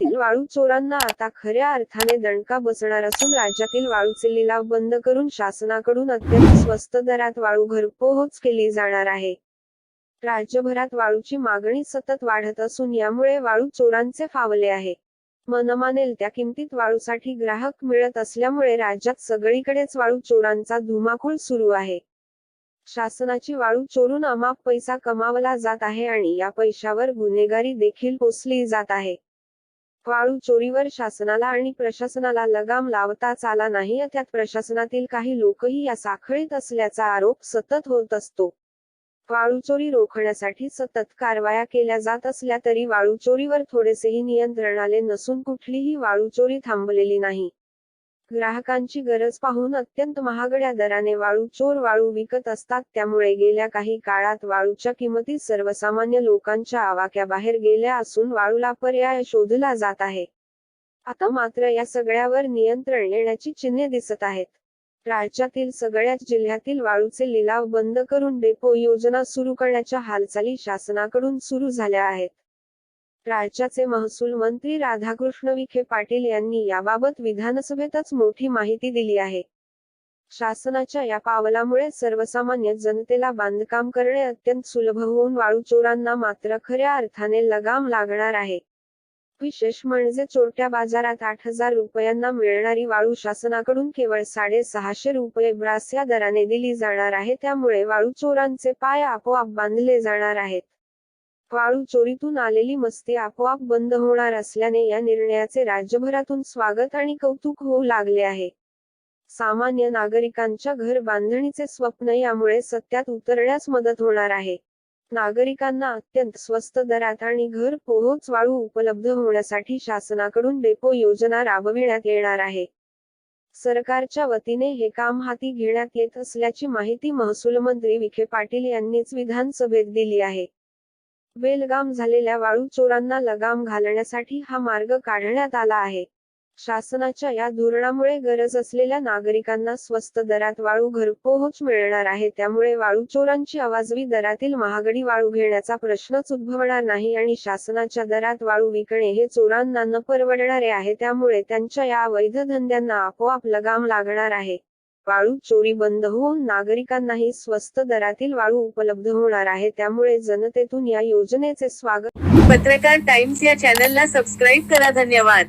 वाळू चोरांना आता खऱ्या अर्थाने दणका बसणार असून राज्यातील वाळूचे लिलाव बंद करून शासनाकडून अत्यंत स्वस्त दरात वाळू घरपोहोच केली जाणार आहे. राज्यभरात वाळूची मागणी सतत वाढत असून यामुळे वाळू चोरांचे फावले आहे. मनमानेल त्या किमतीत वाळूसाठी ग्राहक मिळत असल्यामुळे राज्यात सगळीकडेच वाळू चोरांचा धुमाकूळ सुरू आहे. शासनाची वाळू चोरून अमाप पैसा कमावला जात आहे आणि या पैशावर गुन्हेगारी देखील पोचली जात आहे. वाळू चोरीवर शासनाला आणि प्रशासनाला लगाम लावताच आला नाही त्यात प्रशासनातील काही लोकही या साखळीत असल्याचा आरोप सतत होत असतो. वाळू चोरी रोखण्यासाठी सतत कारवाया केल्या जात असल्या तरी वाळू चोरीवर थोडेसेही नियंत्रण आले नसून कुठलीही वाळू चोरी थांबलेली नाही. ग्राहकांची गरज पाहून अत्यंत महागड्या दराने वाळू चोर वाळू विकत असतात. त्यामुळे गेल्या काही काळात वाळूच्या किमती सर्वसामान्य लोकांच्या आवाक्याबाहेर गेल्या असून वाळूला पर्याय शोधला जात आहे. आता मात्र या सगळ्यावर नियंत्रण येण्याची चिन्हे दिसत आहेत. राज्यातील सगळ्याच जिल्ह्यातील वाळूचे लिलाव बंद करून डेपो योजना सुरू करण्याच्या हालचाली शासनाकडून सुरू झाल्या आहेत. राज्याचे महसूल मंत्री राधाकृष्ण विखे पाटील यांनी याबाबत विधानसभेतच मोठी माहिती दिली आहे. शासनाच्या या पावलामुळे सर्वसामान्य जनतेला बांधकाम करणे अत्यंत सुलभ होऊन वाळू चोरांना मात्र खऱ्या अर्थाने लगाम लागणार आहे. विशेष म्हणजे चोरट्या बाजारात आठ हजार रुपयांना मिळणारी वाळू शासनाकडून केवळ साडे सहाशे रुपये ब्रास या दराने दिली जाणार आहे. त्यामुळे वाळू चोरांचे पाय आपोआप बांधले जाणार आहेत. वाळू चोरीतून आलेली मस्ती आपोआप बंद होणार असल्याने या निर्णयाचे राज्यभरातून स्वागत आणि कौतुक होऊ लागले आहे. सामान्य नागरिकांच्या घर बांधणीचे स्वप्न यामुळे सत्यात उतरण्यास मदत होणार आहे. नागरिकांना अत्यंत स्वस्त दरात आणि घर पोहोच वाळू उपलब्ध होण्यासाठी शासनाकडून डेपो योजना राबविण्यात येणार आहे. सरकारच्या वतीने हे काम हाती घेण्यात येत असल्याची माहिती महसूल मंत्री विखे पाटील यांनीच विधानसभेत दिली आहे. बेलगाम झालेल्या वाळू चोरांना लगाम घालण्यासाठी हा मार्ग काढण्यात आला आहे. शासनाच्या या धोरणामुळे गरज असलेल्या नागरिकांना स्वस्त दरात वाळू घरपोहोच मिळणार आहे. त्यामुळे वाळू चोरांची आवाजवी दरातील महागडी वाळू घेण्याचा प्रश्नच उद्भवणार नाही आणि शासनाच्या दरात वाळू विकणे हे चोरांना न परवडणारे आहे. त्यामुळे त्यांच्या या अवैध धंद्यांना आपोआप लगाम लागणार आहे. वाळू चोरी बंद होऊन नागरिकांनाही स्वस्त दरातील वाळू उपलब्ध होणार आहे. त्यामुळे जनतेतून या योजनेचे स्वागत. पत्रकार टाइम्स या चॅनलला सबस्क्राईब करा. धन्यवाद.